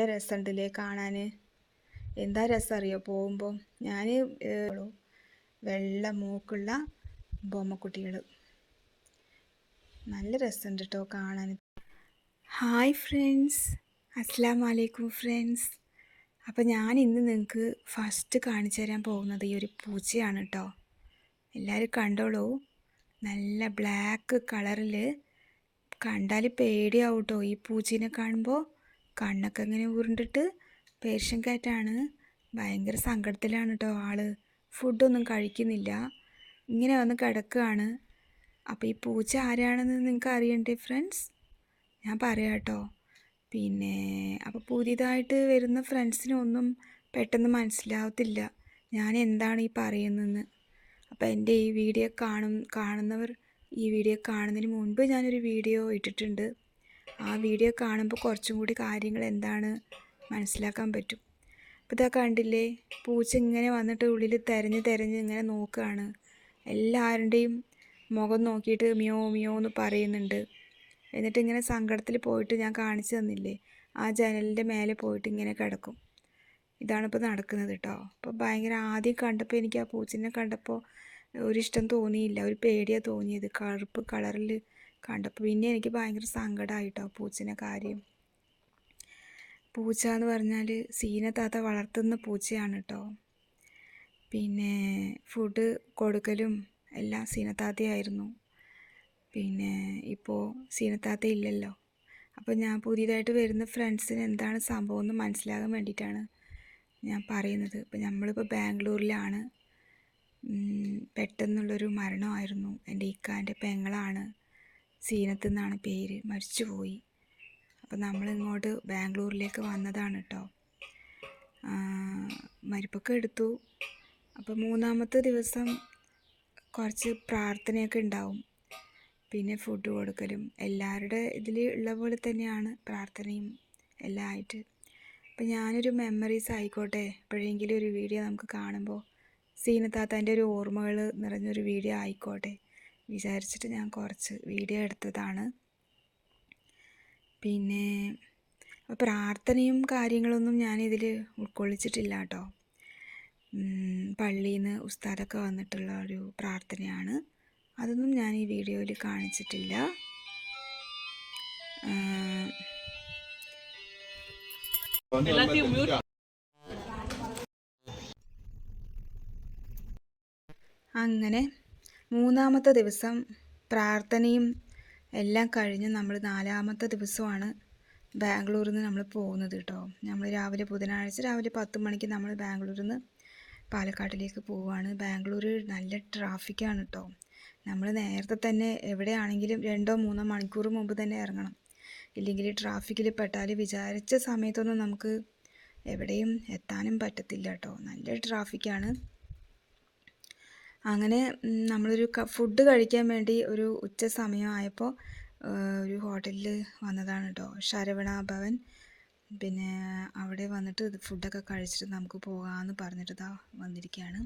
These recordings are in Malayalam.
നല്ല രസമുണ്ടല്ലേ കാണാൻ എന്താ രസം അറിയോ പോകുമ്പോൾ ഞാൻ വെള്ള മൂക്കുള്ള ബൊമ്മക്കുട്ടികൾ നല്ല രസമുണ്ട് കേട്ടോ കാണാൻ ഹായ് ഫ്രണ്ട്സ്. അസ്സാം വലൈക്കും ഫ്രണ്ട്സ്. അപ്പോൾ ഞാൻ ഇന്ന് നിങ്ങൾക്ക് ഫസ്റ്റ് കാണിച്ചു തരാൻ പോകുന്നത് ഈ ഒരു പൂച്ചയാണ് കേട്ടോ എല്ലാവരും കണ്ടോളൂ. നല്ല ബ്ലാക്ക് കളറിൽ കണ്ടാൽ പേടിയാവും കേട്ടോ ഈ പൂച്ചീനെ കാണുമ്പോൾ കണ്ണൊക്കെ ഇങ്ങനെ ഉരുണ്ടിട്ട് പേർഷ്യൻ കാറ്റാണ് ഭയങ്കര സങ്കടത്തിലാണ് കേട്ടോ ആൾ. ഫുഡൊന്നും കഴിക്കുന്നില്ല. ഇങ്ങനെ വന്ന് കിടക്കുകയാണ്. അപ്പോൾ ഈ പൂച്ച ആരാണെന്ന് നിങ്ങൾക്ക് അറിയണ്ടേ ഫ്രണ്ട്സ് ഞാൻ പറയാം കേട്ടോ പിന്നെ അപ്പോൾ പുതിയതായിട്ട് വരുന്ന ഫ്രണ്ട്സിനൊന്നും പെട്ടെന്ന് മനസ്സിലാവത്തില്ല. ഞാൻ എന്താണ് ഈ പറയുന്നതെന്ന്. അപ്പോൾ എന്റെ ഈ വീഡിയോ കാണും കാണുന്നവർ ഈ വീഡിയോ കാണുന്നതിന് മുൻപ് ഞാനൊരു വീഡിയോ ഇട്ടിട്ടുണ്ട്. ആ വീഡിയോ കാണുമ്പോൾ കുറച്ചും കൂടി കാര്യങ്ങൾ എന്താണ് മനസ്സിലാക്കാൻ പറ്റും. അപ്പോൾ ഇതാ കണ്ടില്ലേ? പൂച്ച ഇങ്ങനെ വന്നിട്ട് ഉള്ളിൽ തിരഞ്ഞ് തിരഞ്ഞ് ഇങ്ങനെ നോക്കുകയാണ് എല്ലാവരുടെയും മുഖം നോക്കിയിട്ട് മിയോ മിയോ എന്ന് പറയുന്നുണ്ട്. എന്നിട്ട് ഇങ്ങനെ സങ്കടത്തിൽ പോയിട്ട് ഞാൻ കാണിച്ചു തന്നില്ലേ? ആ ജനലിന്റെ മേലെ പോയിട്ട് ഇങ്ങനെ കിടക്കും. ഇതാണിപ്പോൾ നടക്കുന്നത് കേട്ടോ അപ്പോൾ ഭയങ്കര ആദ്യം കണ്ടപ്പോൾ എനിക്ക് ആ പൂച്ചിനെ കണ്ടപ്പോൾ ഒരിഷ്ടം തോന്നിയില്ല. ഒരു പേടിയാണ് തോന്നിയത്. കറുപ്പ് കളറിൽ കണ്ടപ്പോൾ പിന്നെ എനിക്ക് ഭയങ്കര സങ്കടമായിട്ടോ പൂച്ചിനെ കാര്യം. പൂച്ച എന്ന് പറഞ്ഞാൽ സീന താത്ത വളർത്തുന്ന പൂച്ചയാണ് കേട്ടോ പിന്നെ ഫുഡ് കൊടുക്കലും എല്ലാം സീനത്താത്തയായിരുന്നു പിന്നെ ഇപ്പോൾ സീനത്താത്ത ഇല്ലല്ലോ. അപ്പോൾ ഞാൻ പുതിയതായിട്ട് വരുന്ന ഫ്രണ്ട്സിന് എന്താണ് സംഭവം എന്ന് മനസ്സിലാകാൻ വേണ്ടിയിട്ടാണ് ഞാൻ പറയുന്നത്. ഇപ്പോൾ നമ്മളിപ്പോൾ ബാംഗ്ലൂരിലാണ്. പെട്ടെന്നുള്ളൊരു മരണമായിരുന്നു. എന്റെ ഇക്കാന്റെ പെങ്ങളാണ്. സീനത്ത് എന്നാണ് പേര്. മരിച്ചുപോയി. അപ്പോൾ നമ്മൾ ഇങ്ങോട്ട് ബാംഗ്ലൂരിലേക്ക് വന്നതാണ് കേട്ടോ മരിപ്പൊക്കെ എടുത്തു. അപ്പോൾ മൂന്നാമത്തെ ദിവസം കുറച്ച് പ്രാർത്ഥനയൊക്കെ ഉണ്ടാവും. പിന്നെ ഫുഡ് കൊടുക്കലും. എല്ലാവരുടെ ഇതിൽ ഉള്ള പോലെ തന്നെയാണ് പ്രാർത്ഥനയും എല്ലാം ആയിട്ട്. അപ്പം ഞാനൊരു മെമ്മറീസ് ആയിക്കോട്ടെ. എപ്പോഴെങ്കിലും ഒരു വീഡിയോ നമുക്ക് കാണുമ്പോൾ സീനത്താത്തന്റെ ഒരു ഓർമ്മകൾ നിറഞ്ഞൊരു വീഡിയോ ആയിക്കോട്ടെ. വിചാരിച്ചിട്ട് ഞാൻ കുറച്ച് വീഡിയോ എടുത്തതാണ്. പിന്നെ പ്രാർത്ഥനയും കാര്യങ്ങളൊന്നും ഞാനിതിൽ ഉൾക്കൊള്ളിച്ചിട്ടില്ല കേട്ടോ പള്ളിയിൽ നിന്ന് ഉസ്താദൊക്കെ വന്നിട്ടുള്ള ഒരു പ്രാർത്ഥനയാണ്. അതൊന്നും ഞാൻ ഈ വീഡിയോയിൽ കാണിച്ചിട്ടില്ല. അങ്ങനെ മൂന്നാമത്തെ ദിവസം പ്രാർത്ഥനയും എല്ലാം കഴിഞ്ഞ് നമ്മൾ നാലാമത്തെ ദിവസമാണ് ബാംഗ്ലൂരിൽ നിന്ന് നമ്മൾ പോകുന്നത് കേട്ടോ. നമ്മൾ രാവിലെ ബുധനാഴ്ച രാവിലെ പത്ത് മണിക്ക് നമ്മൾ ബാംഗ്ലൂരിൽ നിന്ന് പാലക്കാട്ടിലേക്ക് പോവുകയാണ്. ബാംഗ്ലൂർ നല്ല ട്രാഫിക്കാണ് കേട്ടോ. നമ്മൾ നേരത്തെ തന്നെ എവിടെയാണെങ്കിലും രണ്ടോ മൂന്നോ മണിക്കൂർ മുമ്പ് തന്നെ ഇറങ്ങണം. ഇല്ലെങ്കിൽ ട്രാഫിക്കിൽ പെട്ടാൽ വിചാരിച്ച സമയത്തൊന്നും നമുക്ക് എവിടെയും എത്താനും പറ്റത്തില്ല കേട്ടോ. നല്ല ട്രാഫിക്കാണ് അങ്ങനെ നമ്മളൊരു ഫുഡ് കഴിക്കാൻ വേണ്ടി ഒരു ഉച്ച സമയമായപ്പോൾ ഒരു ഹോട്ടലിൽ വന്നതാണ് കേട്ടോ ശരവണ ഭവൻ. പിന്നെ അവിടെ വന്നിട്ട് ഫുഡൊക്കെ കഴിച്ചിട്ട് നമുക്ക് പോകാമെന്ന് പറഞ്ഞിട്ട് ഇതാ വന്നിരിക്കുകയാണ്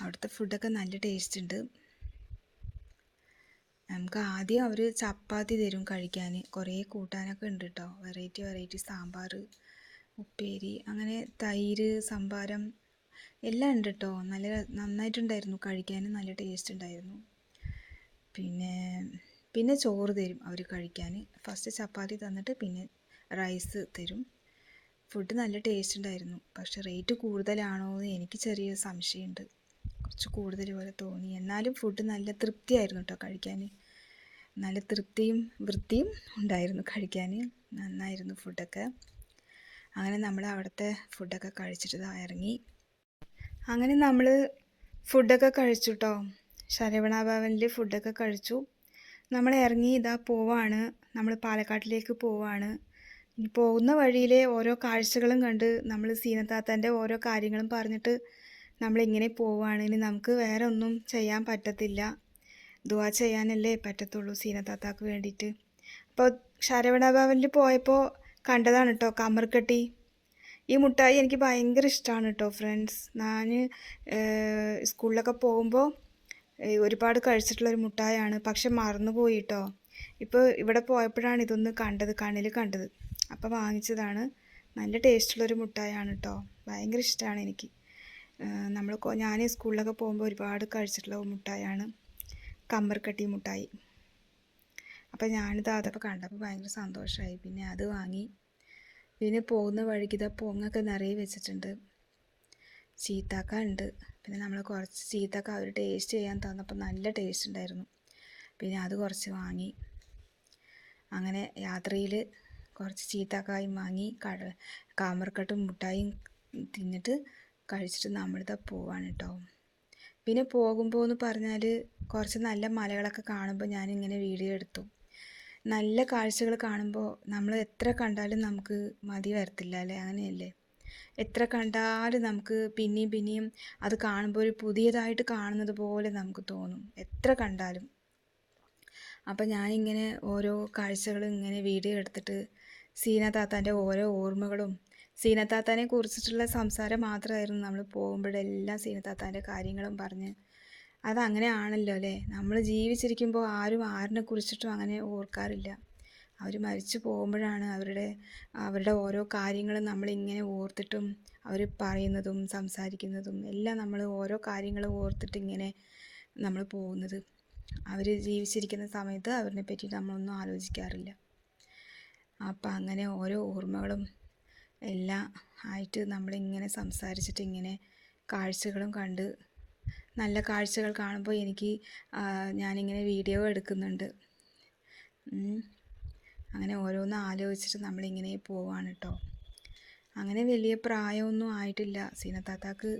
അവിടുത്തെ ഫുഡൊക്കെ നല്ല ടേസ്റ്റ് ഉണ്ട് നമുക്ക് ആദ്യം അവർ ചപ്പാത്തി തരും കഴിക്കാൻ കുറേ കൂട്ടാനൊക്കെ ഉണ്ട് കേട്ടോ വെറൈറ്റി വെറൈറ്റി സാമ്പാർ ഉപ്പേരി അങ്ങനെ തൈര് സംഭാരം എല്ലാം ഉണ്ട് കേട്ടോ നല്ല നന്നായിട്ടുണ്ടായിരുന്നു. കഴിക്കാനും നല്ല ടേസ്റ്റ് ഉണ്ടായിരുന്നു. പിന്നെ പിന്നെ ചോറ് തരും അവർ കഴിക്കാൻ ഫസ്റ്റ് ചപ്പാത്തി തന്നിട്ട് പിന്നെ റൈസ് തരും. ഫുഡ് നല്ല ടേസ്റ്റ് ഉണ്ടായിരുന്നു. പക്ഷെ റേറ്റ് കൂടുതലാണോ എന്ന് എനിക്ക് ചെറിയ സംശയമുണ്ട്. കുറച്ച് കൂടുതൽ പോലെ തോന്നി. എന്നാലും ഫുഡ് നല്ല തൃപ്തിയായിരുന്നു കേട്ടോ കഴിക്കാൻ നല്ല തൃപ്തിയും വൃത്തിയും ഉണ്ടായിരുന്നു കഴിക്കാൻ നന്നായിരുന്നു ഫുഡൊക്കെ അങ്ങനെ നമ്മൾ അവിടുത്തെ ഫുഡൊക്കെ കഴിച്ചിട്ട് ഇറങ്ങി. അങ്ങനെ നമ്മൾ ഫുഡൊക്കെ കഴിച്ചു കേട്ടോ ശരവണ ഭവനിൽ ഫുഡൊക്കെ കഴിച്ചു. നമ്മൾ ഇറങ്ങി ഇതാ പോവാണ്. നമ്മൾ പാലക്കാട്ടിലേക്ക് പോവാണ്. പോകുന്ന വഴിയിലെ ഓരോ കാഴ്ചകളും കണ്ട് നമ്മൾ സീനത്താത്തന്റെ ഓരോ കാര്യങ്ങളും പറഞ്ഞിട്ട് നമ്മളിങ്ങനെ പോവാണ്. ഇനി നമുക്ക് വേറെ ഒന്നും ചെയ്യാൻ പറ്റത്തില്ല. ദുവാ ചെയ്യാനല്ലേ പറ്റത്തുള്ളൂ സീനത്താത്താക്ക് വേണ്ടിയിട്ട്. അപ്പോൾ ശരവണ ഭവനിൽ പോയപ്പോൾ കണ്ടതാണ് കേട്ടോ കമർക്കട്ടി ഈ മുട്ടായി എനിക്ക് ഭയങ്കര ഇഷ്ടമാണ് കേട്ടോ ഫ്രണ്ട്സ് ഞാൻ സ്കൂളിലൊക്കെ പോകുമ്പോൾ ഒരുപാട് കഴിച്ചിട്ടുള്ളൊരു മുട്ടായാണ് പക്ഷെ മറന്നുപോയി കേട്ടോ ഇപ്പോൾ ഇവിടെ പോയപ്പോഴാണ് ഇതൊന്ന് കണ്ടത് കണ്ണിൽ കണ്ടത്. അപ്പോൾ വാങ്ങിച്ചതാണ്. നല്ല ടേസ്റ്റുള്ളൊരു മുട്ടായാണ് കേട്ടോ ഭയങ്കര ഇഷ്ടമാണ് എനിക്ക്. നമ്മൾ ഞാൻ സ്കൂളിലൊക്കെ പോകുമ്പോൾ ഒരുപാട് കഴിച്ചിട്ടുള്ള മുട്ടായാണ് കമ്പർക്കട്ടി മുട്ടായി. അപ്പോൾ ഞാനിത് അതൊക്കെ കണ്ടപ്പോൾ ഭയങ്കര സന്തോഷമായി പിന്നെ അത് വാങ്ങി പിന്നെ പോകുന്ന വഴിക്ക് ഇതാ പൊങ്ങൊക്കെ നിറയെ വെച്ചിട്ടുണ്ട്. ചീത്താക്ക ഉണ്ട്. പിന്നെ നമ്മൾ കുറച്ച് ചീത്താക്ക അവർ ടേസ്റ്റ് ചെയ്യാൻ തന്നപ്പോൾ നല്ല ടേസ്റ്റ് ഉണ്ടായിരുന്നു. പിന്നെ അത് കുറച്ച് വാങ്ങി. അങ്ങനെ യാത്രയിൽ കുറച്ച് ചീത്താക്കായും വാങ്ങി. കട കാമർക്കട്ടും മുട്ടായും തിന്നിട്ട് കഴിച്ചിട്ട് നമ്മളിതാ പോവാണ് കേട്ടോ പിന്നെ പോകുമ്പോൾ എന്ന് പറഞ്ഞാൽ കുറച്ച് നല്ല മലകളൊക്കെ കാണുമ്പോൾ ഞാനിങ്ങനെ വീഡിയോ എടുത്തു. നല്ല കാഴ്ചകൾ കാണുമ്പോൾ നമ്മൾ എത്ര കണ്ടാലും നമുക്ക് മതി വരത്തില്ല അല്ലേ? അങ്ങനെയല്ലേ? എത്ര കണ്ടാലും നമുക്ക് പിന്നെയും പിന്നെയും അത് കാണുമ്പോൾ ഒരു പുതിയതായിട്ട് കാണുന്നത് പോലെ നമുക്ക് തോന്നും. എത്ര കണ്ടാലും. അപ്പം ഞാനിങ്ങനെ ഓരോ കാഴ്ചകളും ഇങ്ങനെ വീഡിയോ എടുത്തിട്ട് സീന താത്താന്റെ ഓരോ ഓർമ്മകളും സീന താത്താനെ കുറിച്ചിട്ടുള്ള സംസാരം മാത്രമായിരുന്നു നമ്മൾ പോകുമ്പോഴെല്ലാം സീന താത്താന്റെ കാര്യങ്ങളും പറഞ്ഞ് അതങ്ങനെ ആണല്ലോ അല്ലേ? നമ്മൾ ജീവിച്ചിരിക്കുമ്പോൾ ആരും ആരിനെ കുറിച്ചിട്ടും അങ്ങനെ ഓർക്കാറില്ല. അവർ മരിച്ചു പോകുമ്പോഴാണ് അവരുടെ അവരുടെ ഓരോ കാര്യങ്ങളും നമ്മളിങ്ങനെ ഓർത്തിട്ടും അവർ പറയുന്നതും സംസാരിക്കുന്നതും എല്ലാം നമ്മൾ ഓരോ കാര്യങ്ങൾ ഓർത്തിട്ട് ഇങ്ങനെ നമ്മൾ പോകുന്നത്. അവർ ജീവിച്ചിരിക്കുന്ന സമയത്ത് അവരിനെ പറ്റി നമ്മളൊന്നും ആലോചിക്കാറില്ല. അപ്പം അങ്ങനെ ഓരോ ഓർമ്മകളും എല്ലാം ആയിട്ട് നമ്മളിങ്ങനെ സംസാരിച്ചിട്ട് ഇങ്ങനെ കാഴ്ചകളും കണ്ട് നല്ല കാഴ്ചകൾ കാണുമ്പോൾ എനിക്ക് ഞാനിങ്ങനെ വീഡിയോ എടുക്കുന്നുണ്ട്. അങ്ങനെ ഓരോന്ന് ആലോചിച്ചിട്ട് നമ്മളിങ്ങനെ പോവാണ് കേട്ടോ അങ്ങനെ വലിയ പ്രായമൊന്നും ആയിട്ടില്ല. സീനത്താത്താക്ക്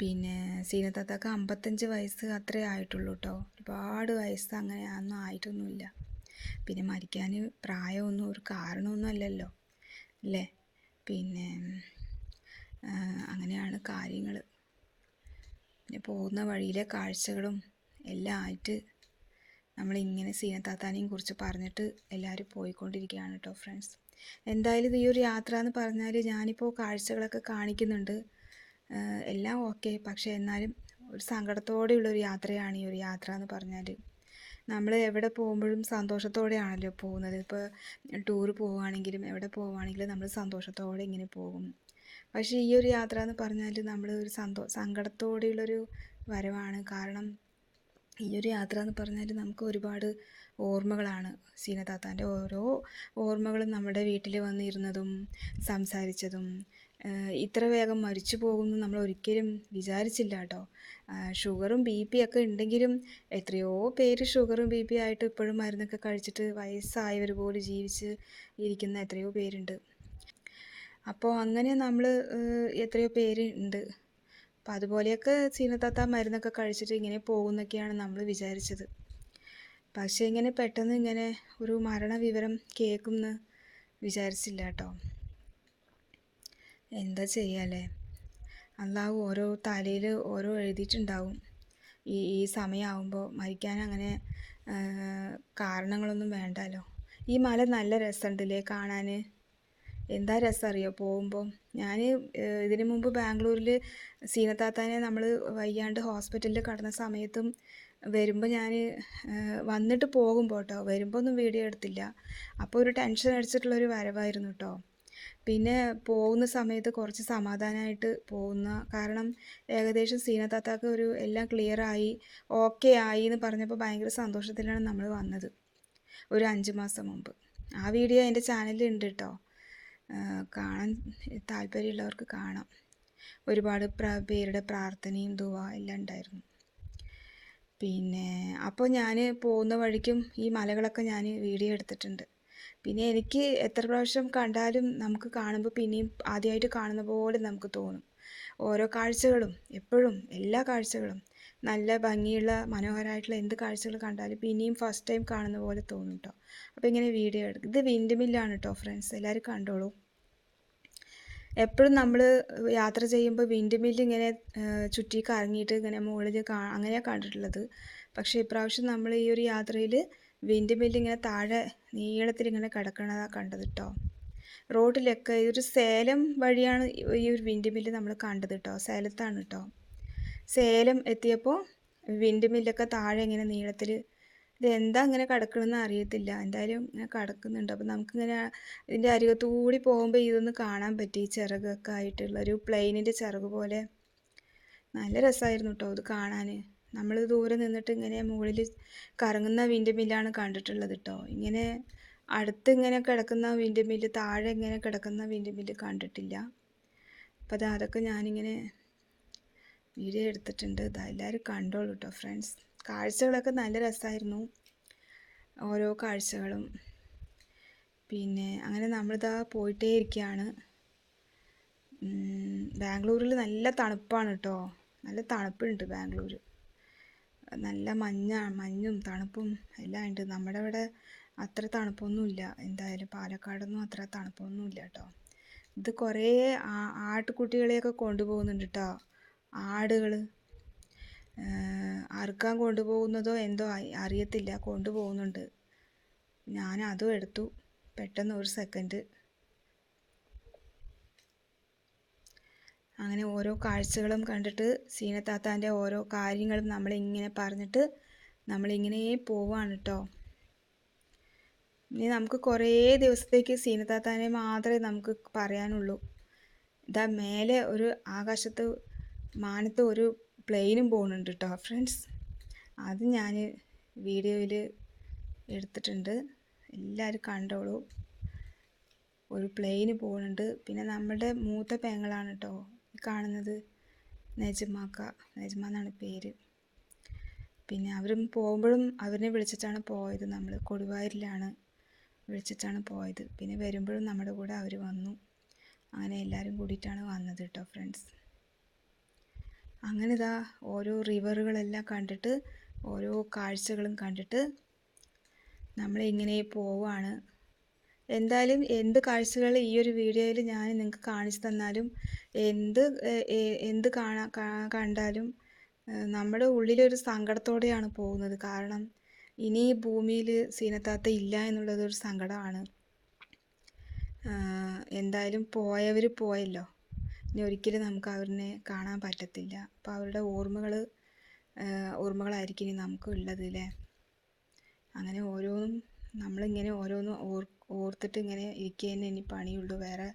പിന്നെ സീനത്താത്താക്ക് അമ്പത്തഞ്ച് വയസ്സ് അത്രേ ആയിട്ടുള്ളൂ കേട്ടോ ഒരുപാട് വയസ്സ് അങ്ങനെ ഒന്നും ആയിട്ടൊന്നുമില്ല. പിന്നെ മരിക്കാൻ പ്രായമൊന്നും ഒരു കാരണമൊന്നും അല്ലല്ലോ. അല്ലേ? പിന്നെ അങ്ങനെയാണ് കാര്യങ്ങൾ പിന്നെ പോകുന്ന വഴിയിലെ കാഴ്ചകളും എല്ലാം ആയിട്ട് നമ്മളിങ്ങനെ സീനത്താത്താനെയും കുറിച്ച് പറഞ്ഞിട്ട് എല്ലാവരും പോയിക്കൊണ്ടിരിക്കുകയാണ് കേട്ടോ ഫ്രണ്ട്സ്. എന്തായാലും ഈ ഒരു യാത്ര എന്ന് പറഞ്ഞാൽ ഞാനിപ്പോൾ കാഴ്ചകളൊക്കെ കാണിക്കുന്നുണ്ട്. എല്ലാം ഓക്കെ. പക്ഷേ എന്നാലും ഒരു സങ്കടത്തോടെയുള്ളൊരു യാത്രയാണ് ഈ ഒരു യാത്ര എന്ന് പറഞ്ഞാൽ നമ്മൾ എവിടെ പോകുമ്പോഴും സന്തോഷത്തോടെയാണല്ലോ പോകുന്നത്. ഇപ്പോൾ ടൂർ പോവുകയാണെങ്കിലും എവിടെ പോവുകയാണെങ്കിലും നമ്മൾ സന്തോഷത്തോടെ ഇങ്ങനെ പോകും. പക്ഷേ ഈ ഒരു യാത്ര എന്ന് പറഞ്ഞാൽ നമ്മൾ ഒരു സന്തോ സങ്കടത്തോടെയുള്ളൊരു വരവാണ്. കാരണം ഈ ഒരു യാത്ര എന്ന് പറഞ്ഞാൽ നമുക്ക് ഒരുപാട് ഓർമ്മകളാണ്. സീനതാത്താന്റെ ഓരോ ഓർമ്മകളും നമ്മുടെ വീട്ടിൽ വന്നിരുന്നതും സംസാരിച്ചതും ഇത്ര വേഗം മരിച്ചു പോകുമെന്ന് നമ്മൾ ഒരിക്കലും വിചാരിച്ചില്ല കേട്ടോ ഷുഗറും ബി പി ഒക്കെ ഉണ്ടെങ്കിലും എത്രയോ പേര് ഷുഗറും ബി പി ആയിട്ട് ഇപ്പോഴും മരുന്നൊക്കെ കഴിച്ചിട്ട് വയസ്സായവർ പോലും ജീവിച്ച് ഇരിക്കുന്ന എത്രയോ പേരുണ്ട്. അപ്പോൾ അങ്ങനെ നമ്മൾ എത്രയോ പേര് ഉണ്ട് അപ്പോൾ അതുപോലെയൊക്കെ സീനത്താത്ത മരുന്നൊക്കെ കഴിച്ചിട്ട് ഇങ്ങനെ പോകുന്നൊക്കെയാണ് നമ്മൾ വിചാരിച്ചത്. പക്ഷേ ഇങ്ങനെ പെട്ടെന്ന് ഇങ്ങനെ ഒരു മരണ വിവരം കേൾക്കുമെന്ന് വിചാരിച്ചില്ല കേട്ടോ എന്താ ചെയ്യാല്ലേ അള്ളാഹു ഓരോ തലയിൽ ഓരോ എഴുതിയിട്ടുണ്ടാവും. ഈ ഈ സമയമാകുമ്പോൾ മരിക്കാൻ അങ്ങനെ കാരണങ്ങളൊന്നും വേണ്ടല്ലോ. ഈ മല നല്ല രസമുണ്ടല്ലേ കാണാൻ എന്താ രസം അറിയോ? പോകുമ്പോൾ ഞാൻ ഇതിനു മുമ്പ് ബാംഗ്ലൂരിൽ സീനത്താത്താനെ നമ്മൾ വയ്യാണ്ട് ഹോസ്പിറ്റലിൽ കടന്ന സമയത്തും വരുമ്പോൾ ഞാൻ വന്നിട്ട് പോകുമ്പോൾ കേട്ടോ വരുമ്പോൾ ഒന്നും വീഡിയോ എടുത്തില്ല. അപ്പോൾ ഒരു ടെൻഷൻ അടിച്ചിട്ടുള്ളൊരു വരവായിരുന്നു കേട്ടോ പിന്നെ പോകുന്ന സമയത്ത് കുറച്ച് സമാധാനമായിട്ട് പോകുന്ന കാരണം ഏകദേശം സീനത്താത്താക്ക് ഒരു എല്ലാം ക്ലിയർ ആയി ഓക്കെ ആയി എന്ന് പറഞ്ഞപ്പോൾ ഭയങ്കര സന്തോഷത്തിലാണ് നമ്മൾ വന്നത്. ഒരു അഞ്ച് മാസം മുമ്പ്. ആ വീഡിയോ എന്റെ ചാനലിൽ ഉണ്ട് കേട്ടോ കാണാൻ താല്പര്യമുള്ളവർക്ക് കാണാം. ഒരുപാട് പേരുടെ പ്രാർത്ഥനയും ദുവ എല്ലാം ഉണ്ടായിരുന്നു. പിന്നെ അപ്പോൾ ഞാൻ പോകുന്ന വഴിക്കും ഈ മലകളൊക്കെ ഞാൻ വീഡിയോ എടുത്തിട്ടുണ്ട്. പിന്നെ എനിക്ക് എത്ര പ്രാവശ്യം കണ്ടാലും നമുക്ക് കാണുമ്പോൾ പിന്നെയും ആദ്യമായിട്ട് കാണുന്ന പോലെ നമുക്ക് തോന്നും. ഓരോ കാഴ്ചകളും എപ്പോഴും എല്ലാ കാഴ്ചകളും. നല്ല ഭംഗിയുള്ള മനോഹരമായിട്ടുള്ള എന്ത് കാഴ്ചകൾ കണ്ടാലും ഇനിയും ഫസ്റ്റ് ടൈം കാണുന്ന പോലെ തോന്നും കേട്ടോ അപ്പോൾ ഇങ്ങനെ വീഡിയോ എടുക്കും ഇത് വിൻഡ് മില്ലാണ് കേട്ടോ ഫ്രണ്ട്സ് എല്ലാവരും കണ്ടോളൂ. എപ്പോഴും നമ്മൾ യാത്ര ചെയ്യുമ്പോൾ വിൻഡ് മില്ല് ഇങ്ങനെ ചുറ്റി കറങ്ങിയിട്ട് ഇങ്ങനെ മുകളിൽ കാ അങ്ങനെയാണ് കണ്ടിട്ടുള്ളത്. പക്ഷേ ഇപ്രാവശ്യം നമ്മൾ ഈ ഒരു യാത്രയിൽ വിൻഡ് മില്ല് ഇങ്ങനെ താഴെ നീളത്തിൽ ഇങ്ങനെ കിടക്കണതാണ് കണ്ടത് കേട്ടോ റോഡിലൊക്കെ ഒരു സേലം വഴിയാണ് ഈ ഒരു വിൻഡ് മില്ല് നമ്മൾ കണ്ടത് കേട്ടോ സേലത്താണ് കേട്ടോ സേലം എത്തിയപ്പോൾ വിൻഡ് മില്ലൊക്കെ താഴെ ഇങ്ങനെ നീളത്തിൽ ഇതെന്താ ഇങ്ങനെ കിടക്കണമെന്ന് അറിയത്തില്ല. എന്തായാലും ഇങ്ങനെ കിടക്കുന്നുണ്ട്. അപ്പോൾ നമുക്കിങ്ങനെ ഇതിന്റെ അരികത്തുകൂടി പോകുമ്പോൾ ഇതൊന്ന് കാണാൻ പറ്റി. ചിറകൊക്കെ ആയിട്ടുള്ള ഒരു പ്ലെയിനിന്റെ ചിറക് പോലെ. നല്ല രസമായിരുന്നു കേട്ടോ ഇത് കാണാൻ നമ്മൾ ദൂരെ നിന്നിട്ട് ഇങ്ങനെ മുകളിൽ കറങ്ങുന്ന വിൻഡ് മില്ലാണ് കണ്ടിട്ടുള്ളത് കേട്ടോ ഇങ്ങനെ അടുത്ത് ഇങ്ങനെ കിടക്കുന്ന വിൻഡ് മില്ല് താഴെ ഇങ്ങനെ കിടക്കുന്ന വിൻഡ് മില്ല് കണ്ടിട്ടില്ല. അപ്പോൾ അത് അതൊക്കെ ഞാനിങ്ങനെ വീഡിയോ എടുത്തിട്ടുണ്ട്. ഇതാ എല്ലാവരും കണ്ടോളൂ കേട്ടോ ഫ്രണ്ട്സ് കാഴ്ചകളൊക്കെ നല്ല രസമായിരുന്നു ഓരോ കാഴ്ചകളും. പിന്നെ അങ്ങനെ നമ്മളിതാ പോയിട്ടേ ഇരിക്കുകയാണ് ബാംഗ്ലൂരിൽ നല്ല തണുപ്പാണ് കേട്ടോ നല്ല തണുപ്പുണ്ട് ബാംഗ്ലൂർ നല്ല മഞ്ഞ മഞ്ഞും തണുപ്പും എല്ലാം ഉണ്ട്. നമ്മുടെ ഇവിടെ അത്ര തണുപ്പൊന്നുമില്ല. എന്തായാലും പാലക്കാടൊന്നും അത്ര തണുപ്പൊന്നുമില്ല കേട്ടോ ഇത് കുറേ ആട്ടുകുട്ടികളെയൊക്കെ കൊണ്ടുപോകുന്നുണ്ട് കേട്ടോ ആടുകൾ ആർക്കാ കൊണ്ടുപോകുന്നതോ എന്തോ അറിയത്തില്ല കൊണ്ടുപോകുന്നുണ്ട്. ഞാൻ അതും എടുത്തു. പെട്ടെന്ന് ഒരു സെക്കൻഡ് അങ്ങനെ ഓരോ കാഴ്ചകളും കണ്ടിട്ട് സീനത്താത്താന്റെ ഓരോ കാര്യങ്ങളും നമ്മളിങ്ങനെ പറഞ്ഞിട്ട് നമ്മളിങ്ങനെ പോവാണ് കേട്ടോ ഇനി നമുക്ക് കുറേ ദിവസത്തേക്ക് സീനത്താത്താനെ മാത്രമേ നമുക്ക് പറയാനുള്ളൂ. ഇതാ മേലെ ഒരു ആകാശത്ത് മാനത്ത് ഒരു പ്ലെയിനും പോകുന്നുണ്ട് കേട്ടോ ഫ്രണ്ട്സ് അത് ഞാൻ വീഡിയോയിൽ എടുത്തിട്ടുണ്ട്. എല്ലാവരും കണ്ടോളൂ. ഒരു പ്ലെയിന് പോകുന്നുണ്ട് പിന്നെ നമ്മുടെ മൂത്ത പെങ്ങളാണ് കേട്ടോ കാണുന്നത് നജമാക്ക. നജമ എന്നാണ് പേര്. പിന്നെ അവരും പോകുമ്പോഴും അവരെ വിളിച്ചിട്ടാണ് പോയത്. നമ്മൾ കൊടുവായൂരിലാണ് വിളിച്ചിട്ടാണ് പോയത്. പിന്നെ വരുമ്പോഴും നമ്മുടെ കൂടെ അവർ വന്നു. അങ്ങനെ എല്ലാവരും കൂടിയിട്ടാണ് വന്നത് കേട്ടോ ഫ്രണ്ട്സ് അങ്ങനെ ഇതാ ഓരോ റിവറുകളെല്ലാം കണ്ടിട്ട് ഓരോ കാഴ്ചകളും കണ്ടിട്ട് നമ്മളിങ്ങനെ പോവാണ്. എന്തായാലും എന്ത് കാഴ്ചകൾ ഈ ഒരു വീഡിയോയിൽ ഞാൻ നിങ്ങൾക്ക് കാണിച്ചു തന്നാലും എന്ത് എന്ത് കാണാ കണ്ടാലും നമ്മുടെ ഉള്ളിലൊരു സങ്കടത്തോടെയാണ് പോകുന്നത്. കാരണം ഇനി ഭൂമിയിൽ സീനത്താത്ത ഇല്ല എന്നുള്ളതൊരു സങ്കടമാണ്. എന്തായാലും പോയവർ പോയല്ലോ. ഇനി ഒരിക്കലും നമുക്ക് അവരിനെ കാണാൻ പറ്റത്തില്ല. അപ്പോൾ അവരുടെ ഓർമ്മകൾ ഓർമ്മകളായിരിക്കും ഇനി നമുക്ക് ഉള്ളത് അല്ലേ അങ്ങനെ ഓരോന്നും നമ്മളിങ്ങനെ ഓരോന്നും ഓർ ഓർത്തിട്ട് ഇങ്ങനെ ഇരിക്കുക ഇനി പണിയുള്ളൂ. വേറെ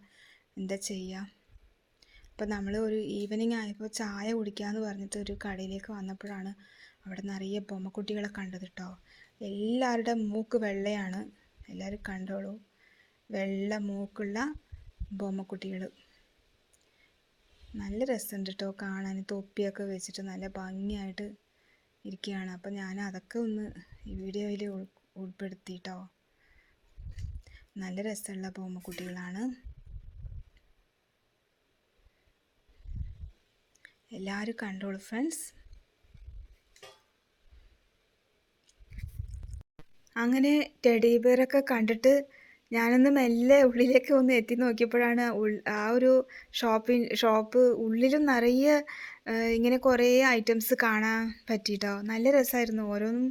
എന്താ ചെയ്യുക അപ്പം നമ്മൾ ഒരു ഈവനിങ് ആയപ്പോൾ ചായ കുടിക്കാമെന്ന് പറഞ്ഞിട്ട് ഒരു കടയിലേക്ക് വന്നപ്പോഴാണ് അവിടെ നിറയെ ബൊമ്മക്കുട്ടികളെ കണ്ടത് കേട്ടോ എല്ലാവരുടെ മൂക്ക് വെള്ളയാണ്. എല്ലാവരും കണ്ടോളൂ. വെള്ള മൂക്കുള്ള ബൊമ്മക്കുട്ടികൾ നല്ല രസമുണ്ട് കേട്ടോ കാണാൻ തൊപ്പിയൊക്കെ വെച്ചിട്ട് നല്ല ഭംഗിയായിട്ട് ഇരിക്കുകയാണ് അപ്പം ഞാൻ അതൊക്കെ ഒന്ന് ഈ വീഡിയോയിൽ ഉൾപ്പെടുത്തി കേട്ടോ നല്ല രസമുള്ള ബൊമ്മക്കുട്ടികളാണ് എല്ലാവരും കണ്ടോളൂ ഫ്രണ്ട്സ്. അങ്ങനെ ടെഡി ബിയറൊക്കെ കണ്ടിട്ട് ഞാനൊന്ന് മെല്ലെ ഉള്ളിലേക്ക് ഒന്ന് എത്തി നോക്കിയപ്പോഴാണ് ആ ഒരു ഷോപ്പിൻ ഷോപ്പ് ഉള്ളിലും നിറയെ ഇങ്ങനെ കുറേ ഐറ്റംസ് കാണാൻ പറ്റിയിട്ടോ നല്ല രസമായിരുന്നു ഓരോന്നും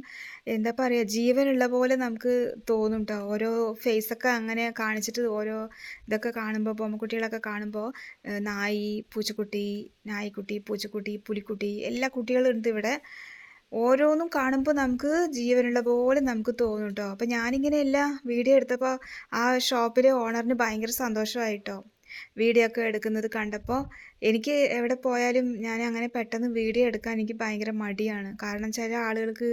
എന്താ പറയുക ജീവനുള്ള പോലെ നമുക്ക് തോന്നും കേട്ടോ ഓരോ ഫേസൊക്കെ അങ്ങനെ കാണിച്ചിട്ട് ഓരോ ഇതൊക്കെ കാണുമ്പോൾ പൊമ്മക്കുട്ടികളൊക്കെ കാണുമ്പോൾ നായി പൂച്ചക്കുട്ടി നായിക്കുട്ടി പൂച്ചക്കുട്ടി പുലിക്കുട്ടി എല്ലാ കുട്ടികളും ഉണ്ട് ഇവിടെ. ഓരോന്നും കാണുമ്പോൾ നമുക്ക് ജീവനുള്ള പോലെ നമുക്ക് തോന്നും കേട്ടോ അപ്പോൾ ഞാനിങ്ങനെ എല്ലാ വീഡിയോ എടുത്തപ്പോൾ ആ ഷോപ്പിലെ ഓണറിന് ഭയങ്കര സന്തോഷമായിട്ടോ വീഡിയോ ഒക്കെ എടുക്കുന്നത് കണ്ടപ്പോൾ എനിക്ക് എവിടെ പോയാലും ഞാൻ അങ്ങനെ പെട്ടെന്ന് വീഡിയോ എടുക്കാൻ എനിക്ക് ഭയങ്കര മടിയാണ്. കാരണം ചില ആളുകൾക്ക്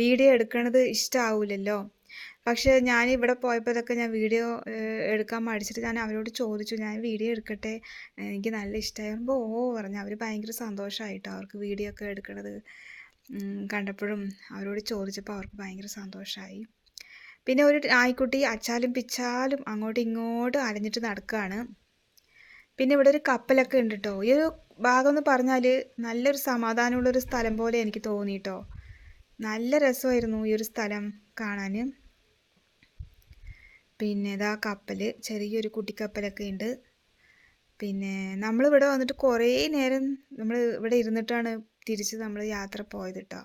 വീഡിയോ എടുക്കണത് ഇഷ്ടമാവില്ലല്ലോ പക്ഷേ ഞാൻ ഇവിടെ പോയപ്പോൾ ഇതൊക്കെ ഞാൻ വീഡിയോ എടുക്കാൻ മടിച്ചിട്ട് ഞാൻ അവരോട് ചോദിച്ചു ഞാൻ വീഡിയോ എടുക്കട്ടെ? എനിക്ക് നല്ല ഇഷ്ടമാകുമ്പോൾ ഓ പറഞ്ഞു അവർ ഭയങ്കര സന്തോഷമായിട്ടോ അവർക്ക് വീഡിയോ ഒക്കെ എടുക്കണത്. കണ്ടപ്പോഴും അവരോട് ചോദിച്ചപ്പോൾ അവർക്ക് ഭയങ്കര സന്തോഷമായി പിന്നെ ഒരു നായ്ക്കുട്ടി അച്ചാലും പിച്ചാലും അങ്ങോട്ടും ഇങ്ങോട്ടും അലഞ്ഞിട്ട് നടക്കുകയാണ്. പിന്നെ ഇവിടെ ഒരു കപ്പലൊക്കെ ഉണ്ട് കേട്ടോ ഈ ഒരു ഭാഗം എന്ന് പറഞ്ഞാൽ നല്ലൊരു സമാധാനമുള്ളൊരു സ്ഥലം പോലെ എനിക്ക് തോന്നി കേട്ടോ നല്ല രസമായിരുന്നു ഈ ഒരു സ്ഥലം കാണാൻ പിന്നെ ഇതാ കപ്പൽ ചെറിയൊരു കുട്ടിക്കപ്പലൊക്കെ ഉണ്ട്. പിന്നെ നമ്മളിവിടെ വന്നിട്ട് കുറേ നേരം നമ്മൾ ഇവിടെ ഇരുന്നിട്ടാണ് തിരിച്ച് നമ്മൾ യാത്ര പോയത് കേട്ടോ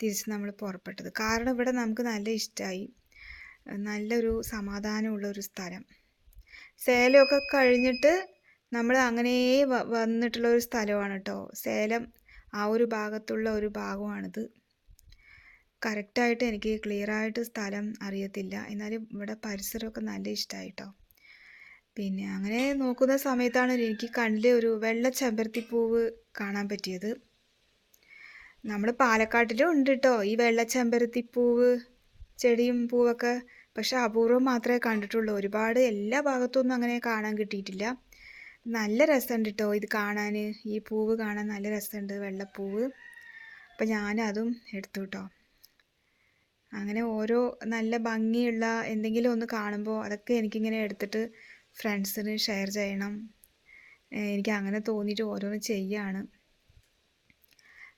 തിരിച്ച് നമ്മൾ പുറപ്പെട്ടത്. കാരണം ഇവിടെ നമുക്ക് നല്ല ഇഷ്ടമായി നല്ലൊരു സമാധാനമുള്ള ഒരു സ്ഥലം. സേലമൊക്കെ കഴിഞ്ഞിട്ട് നമ്മൾ അങ്ങനെ വന്നിട്ടുള്ള ഒരു സ്ഥലമാണ് കേട്ടോ സേലം ആ ഒരു ഭാഗത്തുള്ള ഒരു ഭാഗമാണിത്. കറക്റ്റായിട്ട് എനിക്ക് ക്ലിയറായിട്ട് സ്ഥലം അറിയത്തില്ല. എന്നാലും ഇവിടെ പരിസരമൊക്കെ നല്ല ഇഷ്ടമായി കേട്ടോ പിന്നെ അങ്ങനെ നോക്കുന്ന സമയത്താണ് എനിക്ക് കണ്ണിൽ ഒരു വെള്ള ചെമ്പരത്തിപ്പൂവ് കാണാൻ പറ്റിയത്. നമ്മൾ പാലക്കാട്ടിലും ഉണ്ട് കേട്ടോ ഈ വെള്ള ചെമ്പരത്തിപ്പൂവ് ചെടിയും പൂവൊക്കെ. പക്ഷെ അപൂർവം മാത്രമേ കണ്ടിട്ടുള്ളൂ. ഒരുപാട് എല്ലാ ഭാഗത്തൊന്നും അങ്ങനെ കാണാൻ കിട്ടിയിട്ടില്ല. നല്ല രസമുണ്ട് കേട്ടോ ഇത് കാണാൻ. ഈ പൂവ് കാണാൻ നല്ല രസമുണ്ട് വെള്ളപ്പൂവ്. അപ്പം ഞാനതും എടുത്തു കേട്ടോ അങ്ങനെ ഓരോ നല്ല ഭംഗിയുള്ള എന്തെങ്കിലും ഒന്ന് കാണുമ്പോൾ അതൊക്കെ എനിക്കിങ്ങനെ എടുത്തിട്ട് ഫ്രണ്ട്സിന് ഷെയർ ചെയ്യണം. എനിക്ക് അങ്ങനെ തോന്നിയിട്ട് ഓരോന്ന് ചെയ്യാണ്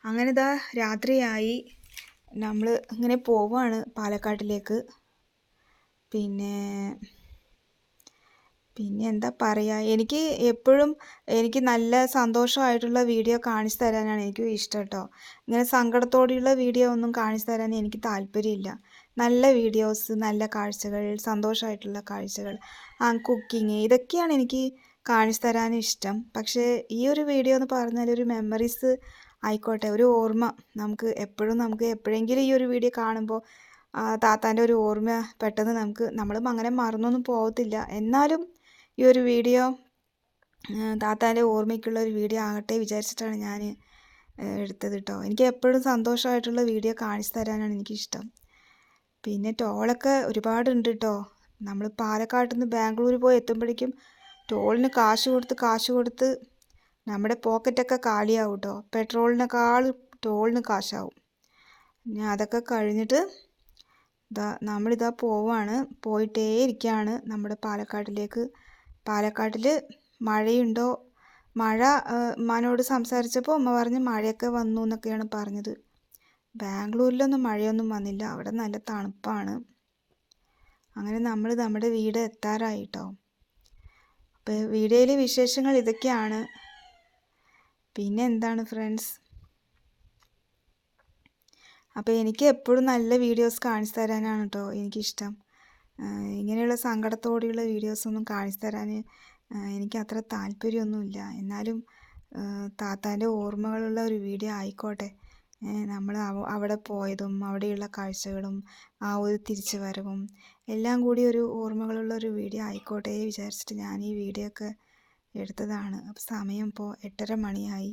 അങ്ങനെ ഇതാ രാത്രിയായി. നമ്മൾ ഇങ്ങനെ പോവാണ് പാലക്കാട്ടിലേക്ക്. പിന്നെ പിന്നെ എന്താ പറയുക എനിക്ക് എപ്പോഴും എനിക്ക് നല്ല സന്തോഷമായിട്ടുള്ള വീഡിയോ കാണിച്ചു തരാനാണ് എനിക്ക് ഇഷ്ടം കേട്ടോ ഇങ്ങനെ സങ്കടത്തോടെയുള്ള വീഡിയോ ഒന്നും കാണിച്ചു തരാൻ എനിക്ക് താല്പര്യമില്ല. നല്ല വീഡിയോസ് നല്ല കാഴ്ചകൾ സന്തോഷമായിട്ടുള്ള കാഴ്ചകൾ ആ കുക്കിങ് ഇതൊക്കെയാണ് എനിക്ക് കാണിച്ചു തരാൻ ഇഷ്ടം. പക്ഷേ ഈ ഒരു വീഡിയോ എന്ന് പറഞ്ഞാൽ ഒരു മെമ്മറീസ് ആയിക്കോട്ടെ ഒരു ഓർമ്മ നമുക്ക് എപ്പോഴും നമുക്ക് എപ്പോഴെങ്കിലും ഈ ഒരു വീഡിയോ കാണുമ്പോൾ താത്താന്റെ ഒരു ഓർമ്മ പെട്ടെന്ന് നമുക്ക് നമ്മൾ അങ്ങനെ മറന്നൊന്നും പോകത്തില്ല എന്നാലും ഈ ഒരു വീഡിയോ താത്താന്റെ ഓർമ്മയ്ക്കുള്ള ഒരു വീഡിയോ ആകട്ടെ വിചാരിച്ചിട്ടാണ് ഞാൻ എടുത്തത് കേട്ടോ എനിക്ക് എപ്പോഴും സന്തോഷമായിട്ടുള്ള വീഡിയോ കാണിച്ചു തരാനാണ് എനിക്കിഷ്ടം. പിന്നെ ടോളൊക്കെ ഒരുപാടുണ്ട് കേട്ടോ നമ്മൾ പാലക്കാട്ടിൽ നിന്ന് ബാംഗ്ലൂർ പോയി എത്തുമ്പോഴേക്കും ടോളിന് കാശ് കൊടുത്ത് കാശ് കൊടുത്ത് നമ്മുടെ പോക്കറ്റൊക്കെ കാലിയാവും കേട്ടോ പെട്രോളിനേക്കാൾ ടോളിന് കാശാവും. ഞാൻ അതൊക്കെ കഴിഞ്ഞിട്ട് ഇതാ നമ്മളിതാ പോവാണ്. പോയിട്ടേ ഇരിക്കുകയാണ് നമ്മുടെ പാലക്കാട്ടിലേക്ക്. പാലക്കാട്ടിൽ മഴയുണ്ടോ? മഴ ഉമ്മാനോട് സംസാരിച്ചപ്പോൾ ഉമ്മ പറഞ്ഞ് മഴയൊക്കെ വന്നു എന്നൊക്കെയാണ് പറഞ്ഞത്. ബാംഗ്ലൂരിലൊന്നും മഴയൊന്നും വന്നില്ല. അവിടെ നല്ല തണുപ്പാണ്. അങ്ങനെ നമ്മൾ നമ്മുടെ വീട് എത്താറായിട്ടോ. അപ്പോൾ വീഡിയോയിലെ വിശേഷങ്ങൾ ഇതൊക്കെയാണ്. പിന്നെ എന്താണ് ഫ്രണ്ട്സ്? അപ്പോൾ എനിക്ക് എപ്പോഴും നല്ല വീഡിയോസ് കാണിച്ചു തരാനാണ് കേട്ടോ എനിക്കിഷ്ടം. ഇങ്ങനെയുള്ള സങ്കടത്തോടെയുള്ള വീഡിയോസൊന്നും കാണിച്ചു തരാൻ എനിക്ക് അത്ര താല്പര്യമൊന്നുമില്ല. എന്നാലും താത്താന്റെ ഓർമ്മകളുള്ള ഒരു വീഡിയോ ആയിക്കോട്ടെ. നമ്മൾ അവിടെ പോയതും അവിടെയുള്ള കാഴ്ചകളും ആ ഒരു തിരിച്ചു വരവും എല്ലാം കൂടി ഒരു ഓർമ്മകളുള്ള ഒരു വീഡിയോ ആയിക്കോട്ടെ വിചാരിച്ചിട്ട് ഞാൻ ഈ വീഡിയോ ഒക്കെ എടുത്തതാണ്. അപ്പോൾ സമയം ഇപ്പോൾ എട്ടര മണിയായി.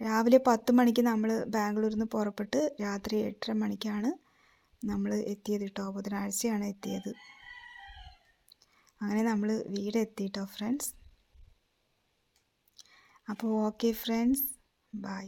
രാവിലെ പത്ത് മണിക്ക് നമ്മൾ ബാംഗ്ലൂരിൽ നിന്ന് പുറപ്പെട്ട് രാത്രി എട്ടര മണിക്കാണ് നമ്മൾ എത്തിയത് കേട്ടോ ബുധനാഴ്ചയാണ് എത്തിയത്. അങ്ങനെ നമ്മൾ വീട് എത്തിയിട്ടോ ഫ്രണ്ട്സ്? അപ്പോൾ ഓക്കെ ഫ്രണ്ട്സ്. ബൈ.